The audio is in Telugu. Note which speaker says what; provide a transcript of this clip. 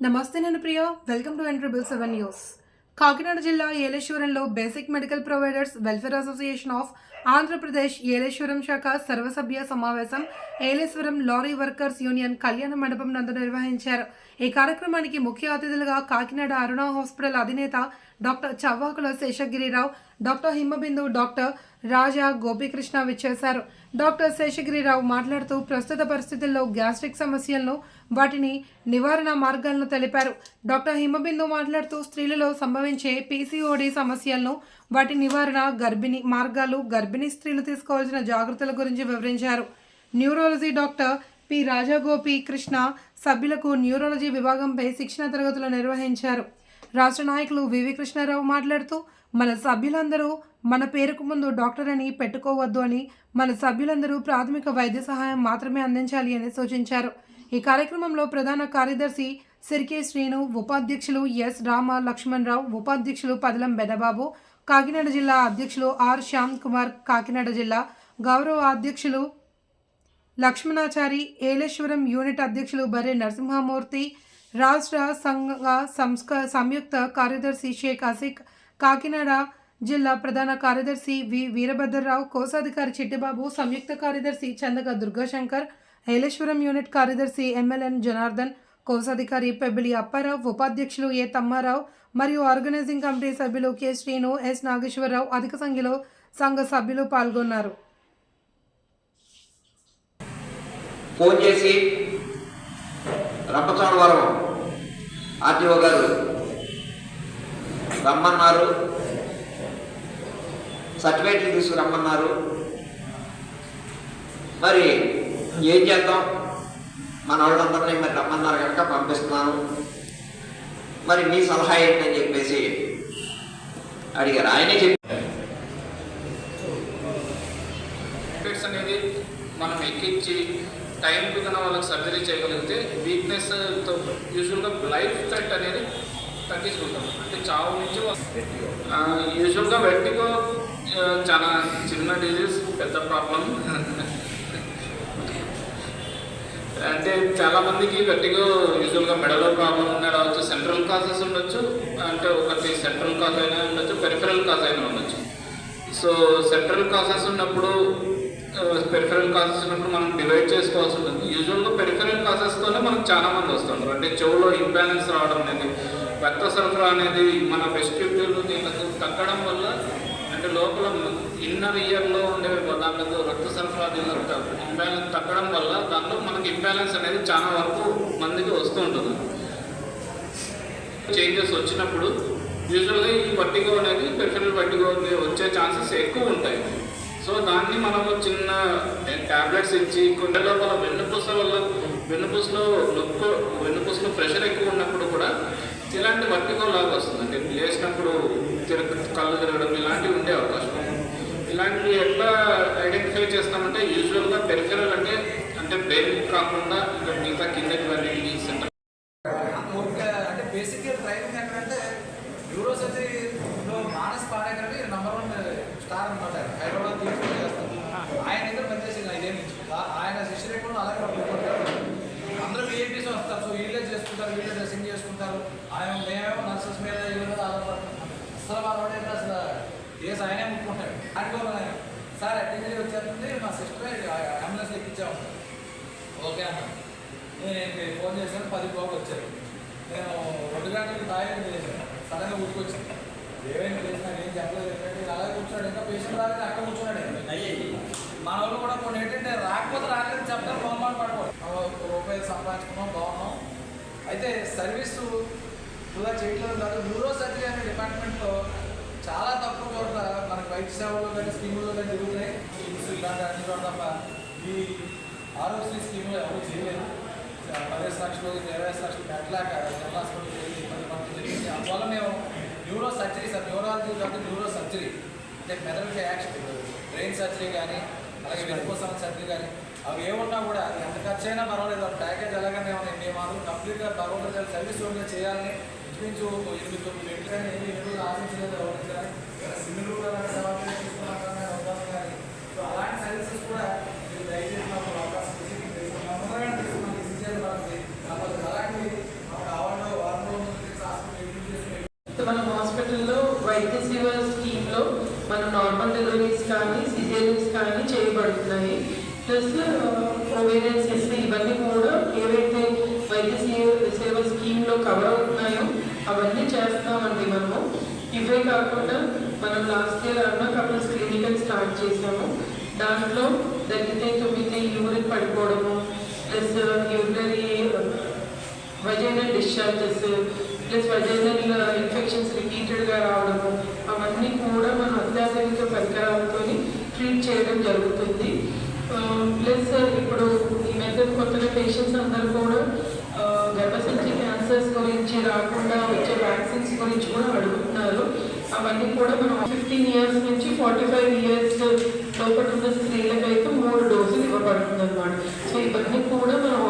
Speaker 1: నమస్తే నేను ప్రియ. వెల్కమ్ టు ఎంట్రబుల్ సెవెన్ న్యూస్ కాకినాడ జిల్లా ఏలేశ్వరంలో basic medical providers welfare association of Andhra Pradesh Eleswaram శాఖ సర్వసభ్య సమావేశం ఏలేశ్వరం లారీ వర్కర్స్ యూనియన్ కళ్యాణ మండపం నందు నిర్వహించారు. ఈ కార్యక్రమానికి ముఖ్య అతిథులుగా కాకినాడ అరుణ హాస్పిటల్ అధినేత doctor Chavvakula Seshagiri Rao doctor Himabindu doctor Raja Gopikrishna విచ్చేశారు. డాక్టర్ శేషగిరిరావు మాట్లాడుతూ ప్రస్తుత పరిస్థితుల్లో గ్యాస్ట్రిక్ సమస్యలను వాటిని నివారణ మార్గాలను తెలిపారు. డాక్టర్ హిమబిందు మాట్లాడుతూ స్త్రీలలో సంభవించే పీసీఓడి సమస్యలను వాటి నివారణ గర్భిణీ మార్గాలు గర్భిణీ స్త్రీలు తీసుకోవాల్సిన జాగ్రత్తల గురించి వివరించారు. Neurology doctor P. Rajagopi Krishna సభ్యులకు న్యూరాలజీ విభాగంపై శిక్షణ తరగతులు నిర్వహించారు. రాష్ట్ర నాయకులు వివి కృష్ణారావు మాట్లాడుతూ మన సభ్యులందరూ మన పేరుకు ముందు డాక్టర్ అని పెట్టుకోవద్దు అని మన సభ్యులందరూ ప్రాథమిక వైద్య సహాయం మాత్రమే అందించాలి అని సూచించారు. ఈ కార్యక్రమంలో ప్రధాన కార్యదర్శి సిరికే శ్రీను ఉపాధ్యక్షులు ఎస్ రామ లక్ష్మణరావు ఉపాధ్యక్షులు పదలం బెదబాబు కాకినాడ జిల్లా అధ్యక్షులు ఆర్ శ్యామ్ కుమార్ కాకినాడ జిల్లా గౌరవ అధ్యక్షులు లక్ష్మణాచారి ఏలేశ్వరం యూనిట్ అధ్యక్షులు బర్రె నరసింహమూర్తి రాష్ట్ర సంఘ సంస్క సంయుక్త కార్యదర్శి షేక్ అసిక్ కాకినాడ జిల్లా ప్రధాన కార్యదర్శి వి వీరభద్రరావు కోశాధికారి చిట్టిబాబు సంయుక్త కార్యదర్శి చందక దుర్గాశంకర్ హైలేశ్వరం యూనిట్ కార్యదర్శి ఎంఎల్ఎన్ జనార్దన్ కోశాధికారి పెబ్బిలి అప్పారావు ఉపాధ్యక్షులు ఏ తమ్మారావు మరియు ఆర్గనైజింగ్ కమిటీ సభ్యులు కె శ్రీను ఎస్ నాగేశ్వరరావు అధిక సంఖ్యలో సంఘ సభ్యులు పాల్గొన్నారు.
Speaker 2: ఫోన్ చేసి రంపచోడవరం ఆర్టీఓ గారు రమ్మన్నారు. సర్టిఫికేట్లు తీసుకురమ్మన్నారు. మరి ఏం చేద్దాం? మన వాళ్ళందరినీ మరి రమ్మన్నారు కనుక పంపిస్తున్నాను. మరి మీ సలహా ఏంటని చెప్పేసి అడిగారు. ఆయనే
Speaker 3: చెప్పారు. అనేది మనం ఎక్కించి టైంకి కన్నా వాళ్ళకి సర్జరీ చేయగలిగితే వీక్నెస్ యూజువల్గా లైఫ్ థ్రెట్ అనేది తగ్గించుకుంటాం. అంటే చావు నుంచి యూజువల్గా వెట్టిగో చాలా చిన్న డిజీజ్ పెద్ద ప్రాబ్లం అంటే చాలా మందికి గట్టిగా యూజువల్గా మెడలో ప్రాబ్లం ఉండవచ్చు సెంట్రల్ కాజెస్ ఉండొచ్చు అంటే ఒకటి సెంట్రల్ కాజ్ అయినా ఉండొచ్చు పెరిఫరల్ కాజ్ అయినా ఉండొచ్చు. సో సెంట్రల్ కాజెస్ ఉన్నప్పుడు పెరిఫరల్ కాజెస్ ఉన్నప్పుడు మనం డివైడ్ చేసుకోవాల్సి ఉంటుంది. యూజువల్గా పెరిఫరల్ కాజెస్తోనే మనకు చాలా మంది వస్తుంటారు. అంటే చెవులో ఇంబ్యాలెన్స్ రావడం అనేది రక్త సరఫరా అనేది మన వెస్టిబ్యూల్ దీనికి తగ్గడం వల్ల అంటే లోపల ఇన్నర్ ఇయర్లో ఉండే దాంట్లో రక్త సరఫరా దీనికి ఇంబ్యాలెన్స్ తగ్గడం వల్ల దాంట్లో మనకి ఇంబ్యాలెన్స్ అనేది చాలా వరకు మందికి వస్తూ ఉంటుంది. చేంజెస్ వచ్చినప్పుడు యూజువల్గా ఈ పట్టిగో అనేది పెరిఫరల్ పట్టిగో వచ్చే ఛాన్సెస్ ఎక్కువ ఉంటాయి. సో దాన్ని మనము చిన్న ట్యాబ్లెట్స్ ఇచ్చి కొన్ని లోపల వెన్నుపూస వల్ల వెన్నుపూసలో నొప్పి వెన్నుపూసలో ప్రెషర్ ఎక్కువ ఉన్నప్పుడు కూడా ఇలాంటి వర్టిగో లాగా వస్తుంది. అంటే లేచినప్పుడు తిరగ కళ్ళు తిరగడం ఇలాంటివి ఉండే అవకాశం. ఇలాంటివి ఎట్లా ఐడెంటిఫై చేస్తామంటే యూజువల్గా పెరిఫెరల్ అంటే అంటే బ్రెయిన్ కాకుండా
Speaker 4: కేసు ఆయనే ముట్టుకుంటాడు? ఆయన సార్ అటెండరీ వచ్చేస్తుంది మా సిస్టర్ అంబులెన్స్ ఎక్కించాము ఓకే అన్న నేను ఫోన్ చేశాను పది బాబు వచ్చారు నేను రెండు గంటలకు తాగేది చేశాను సడన్గా గుర్తుకొచ్చింది ఏమైంది లేదు నాకు ఏం చెప్పలేదు ఏంటంటే అలాగే కూర్చున్నాడు. ఇంకా పేషెంట్ రాలేదు అక్కడ కూర్చున్నాడు. మన వాళ్ళు కూడా కొన్ని ఏంటంటే రాకపోతే రాలేదు చెప్తారు బొమ్మలు పడుకోండి రూపాయలు సంపాదించుకున్నాం బాగున్నాం. అయితే సర్వీసు ఇలా చేయట్లేదు కాదు న్యూరో సర్జరీ అనే డిపార్ట్మెంట్లో చాలా తక్కువ చోట్ల మనకి వైద్య సేవల్లో కానీ స్కీముల్లో కానీ జరుగుతున్నాయి స్కీమ్స్ ఇలాంటి అన్ని చోట్ల తప్ప ఈ ఆరోగ్యశ్రీ స్కీమ్లో ఎవరు చేయలేదు. పదిహేను లక్షలు ఇరవై లక్షలు పెట్టలేక జనరల్ హాస్పిటల్ వెళ్ళి ఇబ్బంది పడుతుంది జరిగింది. అందువల్ల మేము న్యూరో సర్జరీ సార్ న్యూరాలజీ కాబట్టి న్యూరో సర్జరీ అంటే మెదడుకి యాక్షన్ బ్రెయిన్ సర్జరీ కానీ అలాగే వెనుకోసం సర్జరీ కానీ అవి ఏమున్నా కూడా అది ఎంత ఖర్చు అయినా పర్వాలేదు ప్యాకేజ్ ఎలాగనే ఉన్నాయి మేము మాత్రం కంప్లీట్గా భగవంతుడు సర్వీస్ ఓన్గా చేయాలని ఇంచుమించు ఎనిమిది తొమ్మిది వెంటనే కానీ వైద్య సేవ స్కీమ్లో మన నార్మల్ డెలివరీస్ కానీ
Speaker 5: సిజేరియన్స్ కానీ చేయబడుతున్నాయి. ప్లస్ ఓవేరియన్ ఇవన్నీ కూడా ఏవైతే వైద్య సేవ సేవ స్కీమ్లో కవర్ అవుతున్నాయో అవన్నీ చేస్తామండి మనము. ఇవే కాకుండా మనం లాస్ట్ ఇయర్ అన్న కపుల్ క్లినికల్ స్టార్ట్ చేసాము. దాంట్లో తగ్గితే తొమ్మిది urine పడిపోవడము plus urinary vaginal discharges plus vaginal uh, infections రిపీటెడ్గా రావడము అవన్నీ కూడా మన అత్యాధునిక పరికరాలతో ట్రీట్ చేయడం జరుగుతుంది. Um, ప్లస్ uh, ఇప్పుడు ఈ మెథడ్ కొత్తగా పేషెంట్స్ అందరూ కూడా uh, గర్భసంచి క్యాన్సర్స్ గురించి రాకుండా వచ్చే వ్యాక్సిన్స్ గురించి కూడా అడుగుతున్నారు. అవన్నీ కూడా మనం ఫిఫ్టీన్ ఇయర్స్ నుంచి ఫార్టీ ఫైవ్ ఇయర్స్ లోపల ఉన్న స్త్రీలకైతే మూడు డోసులు ఇవ్వబడుతుంది అనమాట సో ఇవన్నీ కూడా మనం